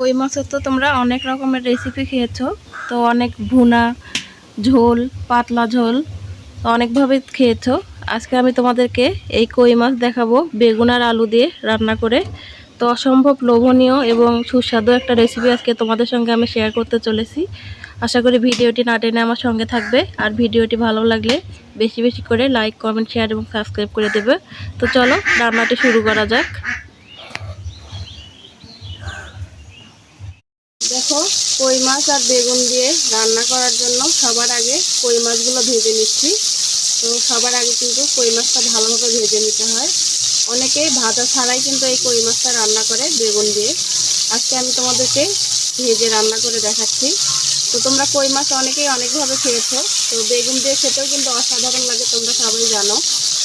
কই মাছের তো তোমরা অনেক রকমের রেসিপি খেয়েছো। তো অনেক ভুনা, ঝোল, পাতলা ঝোল অনেকভাবে খেয়েছো। আজকে আমি তোমাদেরকে এই কই মাছ দেখাবো, বেগুন আর আলু দিয়ে রান্না করে। তো অসম্ভব লোভনীয় এবং সুস্বাদু একটা রেসিপি আজকে তোমাদের সঙ্গে আমি শেয়ার করতে চলেছি। আশা করি ভিডিওটি না টেনে আমার সঙ্গে থাকবে। আর ভিডিওটি ভালো লাগলে বেশি বেশি করে লাইক কমেন্ট শেয়ার এবং সাবস্ক্রাইব করে দেবে। তো চলো রান্নাটি শুরু করা যাক দেখো কই মাছ আর বেগুন দিয়ে রান্না করার জন্য সবার আগে কই মাছগুলো ভেজে নিচ্ছি। তো সবার আগে কিন্তু কই মাছটা ভালোভাবে ভেজে নিতে হয়। অনেকেই ভাজা ছাড়াই কিন্তু এই কই মাছটা রান্না করে বেগুন দিয়ে। আজকে আমি তোমাদেরকে ভেজে রান্না করে দেখাচ্ছি। তো তোমরা কই মাছ অনেকেই অনেকভাবে খেয়েছো। তো বেগুন দিয়ে খেতেও কিন্তু অসাধারণ লাগে, তোমরা সবাই জানো।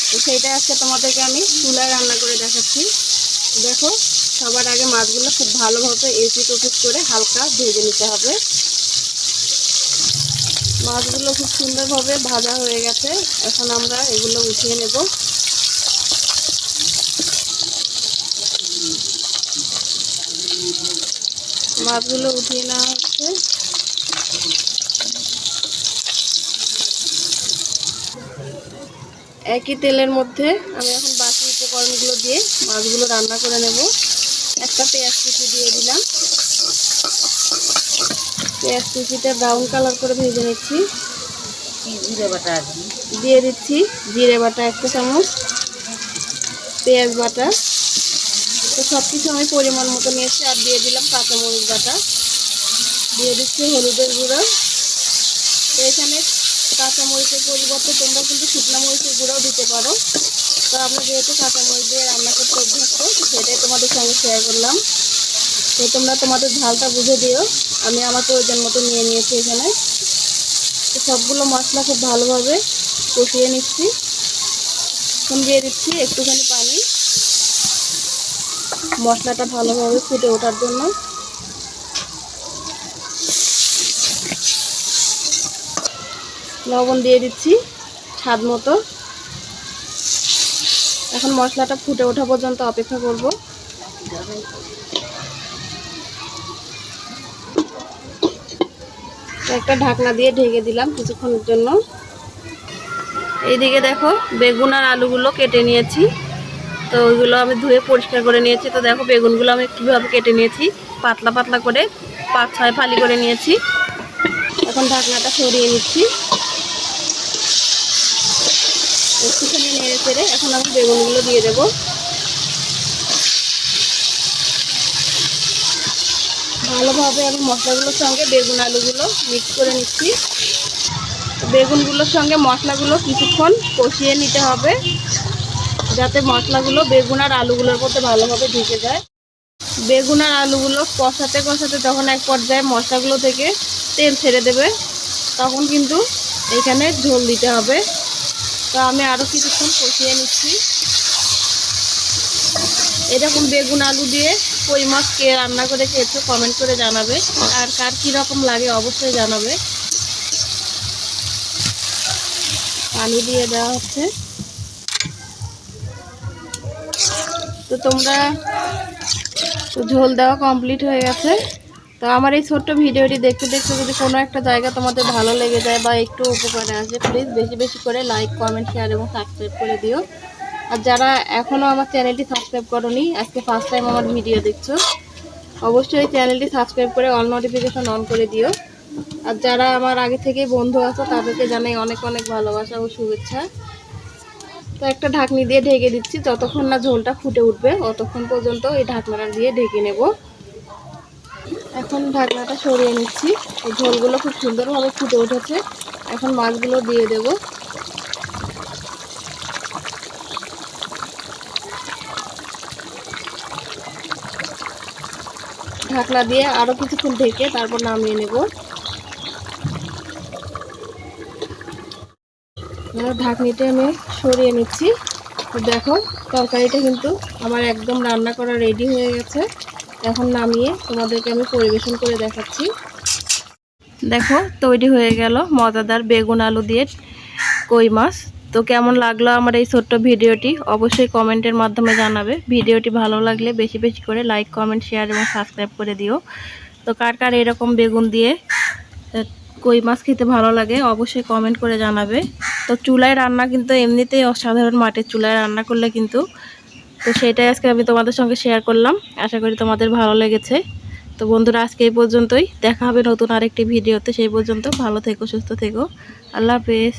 তো সেইটা আজকে তোমাদেরকে আমি চুলায় রান্না করে দেখাচ্ছি। দেখো সবার আগে মাছগুলো খুব ভালোভাবে এপিট ওপিট করে হালকা ভেজে নিতে হবে। মাছগুলো খুব সুন্দরভাবে ভাজা হয়ে গেছে। এখন আমরা এগুলো উঠিয়ে নেব। মাছগুলো উঠিয়ে নেওয়া হচ্ছে। একই তেলের মধ্যে আমি এখন বাকি উপকরণগুলো দিয়ে মাছগুলো রান্না করে নেব। একটা পেঁয়াজ কুচি দিয়ে দিলাম। পেঁয়াজ কুচিটা ব্রাউন কালার করে ভেজে নিচ্ছি। জিরে বাটা দিয়ে দিচ্ছি জিরে বাটা একটা চামচ পেঁয়াজ বাটা। তো সব কিছু আমি পরিমাণ মতো নিয়েছি আর দিয়ে দিলাম কাঁচামরিচ বাটা। দিয়ে দিচ্ছি হলুদের গুঁড়ো। তো এখানে কাঁচামরিচের পরিবর্তে তোমরা কিন্তু শুকনো মরিচের গুঁড়োও দিতে পারো। তো আমরা যেহেতু কাঁচামরিচ দিয়ে রান্না করতে অভ্যস্ত সেটাই তোমাদের সঙ্গে শেয়ার করলাম। তো তোমরা তোমাদের ঝালটা বুঝে দিও। আমি আমার প্রয়োজন মতো নিয়ে নিয়েছি এখানে। তো সবগুলো মশলা খুব ভালোভাবে কষিয়ে নিচ্ছি। এখন দিয়ে দিচ্ছি একটুখানি পানি। মশলাটা ভালোভাবে ফুটে ওঠার জন্য। লবণ দিয়ে দিচ্ছি স্বাদ মতো। এখন মশলাটা ফুটে ওঠা পর্যন্ত অপেক্ষা করব। একটা ঢাকনা দিয়ে ঢেকে দিলাম কিছুক্ষণের জন্য। এইদিকে দেখো, বেগুন আর আলুগুলো কেটে নিয়েছি। তো ওইগুলো আমি ধুয়ে পরিষ্কার করে নিয়েছি। তো দেখো, বেগুনগুলো আমি কীভাবে কেটে নিয়েছি। পাতলা পাতলা করে পাঁচ ছয় ফালি করে নিয়েছি। এখন ঢাকনাটা সরিয়ে নিচ্ছি। একটুখানি নেড়ে চেড়ে এখন আমি বেগুনগুলো দিয়ে দেবো। ভালোভাবে আমি মশলাগুলোর সঙ্গে বেগুন আলুগুলো মিক্স করে নিচ্ছি। বেগুনগুলোর সঙ্গে মশলাগুলো কিছুক্ষণ কষিয়ে নিতে হবে, যাতে মশলাগুলো বেগুন আর আলুগুলোর মধ্যে ভালোভাবে ঢুকে যায়। বেগুন আর আলুগুলো কষাতে কষাতে যখন এক পর্যায়ে মশলাগুলো থেকে তেল ছেড়ে দেবে, তখন কিন্তু এখানে ঝোল দিতে হবে। তো আমি আরও কিছুক্ষণ কষিয়ে নিচ্ছি। এরকম বেগুন আলু দিয়ে কই মাছ কে রান্না করে খেয়েছো কমেন্ট করে জানাবে। আর কার কীরকম লাগে অবশ্যই জানাবে। পানি দিয়ে দেওয়া হচ্ছে। তো তোমরা ঝোল দেওয়া কমপ্লিট হয়ে গেছে। তো আমার এই ছোট্ট ভিডিওটি দেখতে দেখতে যদি কোনো একটা জায়গা তোমাদের ভালো লেগে যায় বা একটু উপকারে আসে প্লিজ বেশি বেশি করে লাইক কমেন্ট শেয়ার এবং সাবস্ক্রাইব করে দিও। আর যারা এখনও আমার চ্যানেলটি সাবস্ক্রাইব করনি, আজকে ফার্স্ট টাইম আমার ভিডিও দেখছ, অবশ্যই চ্যানেলটি সাবস্ক্রাইব করে অল নোটিফিকেশন অন করে দিও। আর যারা আমার আগে থেকেই বন্ধু আছো, তাদেরকে জানাই অনেক অনেক ভালোবাসা ও শুভেচ্ছা। তো একটা ঢাকনি দিয়ে ঢেকে দিচ্ছি, যতক্ষণ না ঝোলটা ফুটে উঠবে, অতক্ষণ পর্যন্ত এই ঢাকনাটা দিয়ে ঢেকে নেব। এখন ঢাকনাটা সরিয়ে নিচ্ছি। এই ঝোলগুলো খুব সুন্দরভাবে ফুটে উঠেছে। এখন মাছগুলো দিয়ে দেব। ঢাকনা দিয়ে আরও কিছুক্ষণ ঢেকে তারপর নামিয়ে নেব। ঢাকনিটা আমি সরিয়ে নিচ্ছি। দেখো, তরকারিটা কিন্তু আমার একদম রান্না করা রেডি হয়ে গেছে। এখন নামিয়ে তোমাদেরকে আমি পরিবেশন করে দেখাচ্ছি। দেখো, তৈরি হয়ে গেল মজাদার বেগুন আলু দিয়ে কই মাছ। তো কেমন লাগল আমার এই ছোট্ট ভিডিওটি? অবশ্যই কমেন্টের মাধ্যমে জানাবে। ভিডিওটি ভালো লাগলে বেশি বেশি করে লাইক, কমেন্ট, শেয়ার এবং সাবস্ক্রাইব করে দিও। তো কার কার এরকম বেগুন দিয়ে কই মাছ খেতে ভালো লাগে অবশ্যই কমেন্ট করে জানাবে। তো চুলায় রান্না কিন্তু এমনিতেই অসাধারণ মাটির চুলায় রান্না করলে কিন্তু তো সেটাই আজকে আমি তোমাদের সঙ্গে শেয়ার করলাম। আশা করি তোমাদের ভালো লেগেছে। তো বন্ধুরা, আজকে এই পর্যন্তই। দেখা হবে নতুন আরেকটি ভিডিওতে সেই পর্যন্ত ভালো থেকো, সুস্থ থেকো। আল্লাহ হাফেজ।